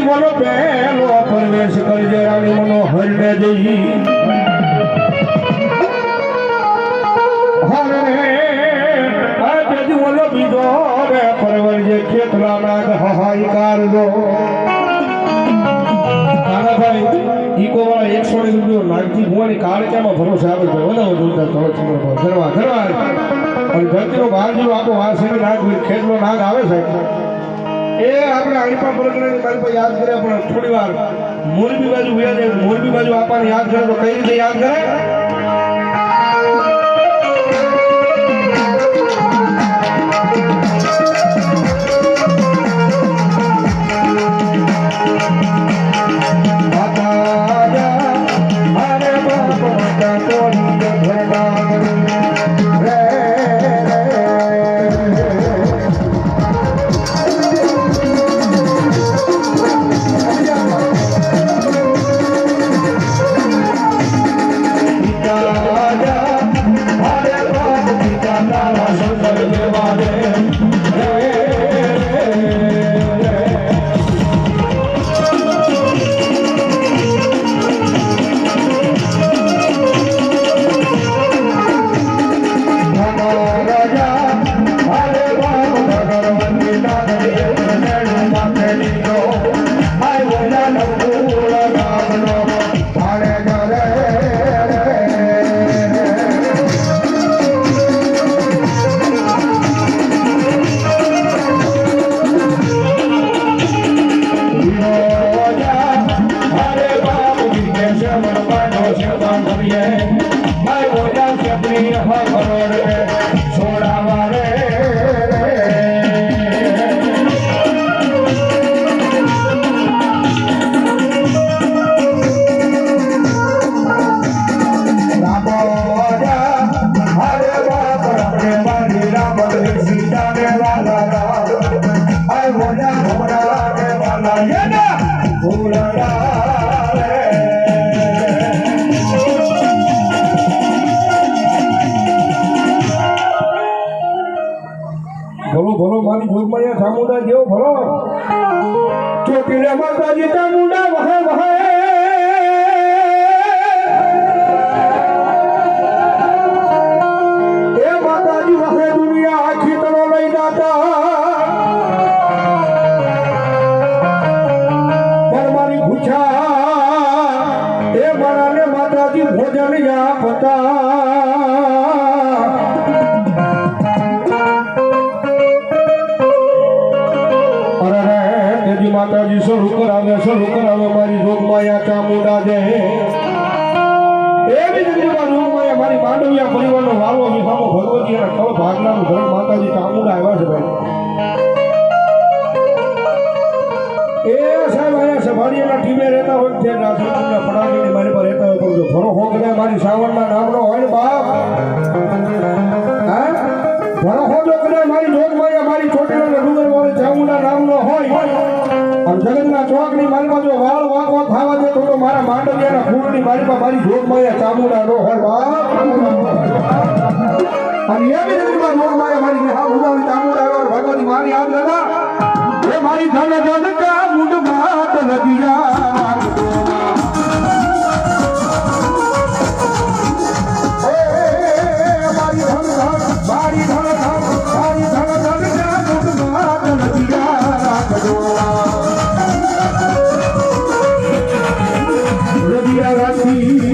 બોલો પહેલો પ્રવેશ કરજે રાણી મનો હરને જઈ બીજો રે પરવરજે ખેતલા નાગ હાહાકાર દો કાનાભાઈ ઈકો વાળા એકસો ને રૂપિયો નાગજી ભુવાની કાળક્યામાં ભરોસે આવે છે? વધારો જોરદાર ઘરવા અને ધરતીનો બહાર જેવો આખો વાસી નાગ ખેતનો નાગ આવે છે. એ આપણે અણીપા પરગણાની પાસે યાદ કર્યા પણ થોડી વાર મોરબી બાજુ ગયા છે મોરબી બાજુ આપણને યાદ કરે તો કઈ રીતે યાદ કરે? ચોટીલા માતાજી ચામુંડા વહે વહે એ માતાજી વહે દુનિયા આખી તરો લઈ પણ મારી ભૂછા, એ મારાને માતાજી ભોજન યા અરે માતાજી શરૂ કરાવે શરૂ કરાવે, મારી જોગમાયા ચામુંડા જે એવી જ રીતે જોગમાયા મારી માંડવિયા પરિવારનો વાલો વિસામો ભગવતી અને કળ ભાગનાનું ઘર માતાજી ચામુંડા આવ્યા છે ભાઈ. એ સાહેબ અહીંયા સફારીના ટીમે રહેતા હોય તે પડાવીને મારી પર રહેતા હોય તો ભરો ને મારી શ્રાવણના નામનો હોય ને બાપ. જગતના ચોકની માલમાં જો વાળ વાંકો ખાવા દે તો મારા માંડવિયાના ફૂલની મારીમાં મારી જોગમાયા ચામુંડા નો હોય બાપ. અને એવી રીતે જોગમાયા મારી હા ઉદાવરી ચામુંડા આવ્યો ભગવાન મારી આમ દાદા એ મારી ધન ધન કા મુંડ માત લગિયા 欢迎光临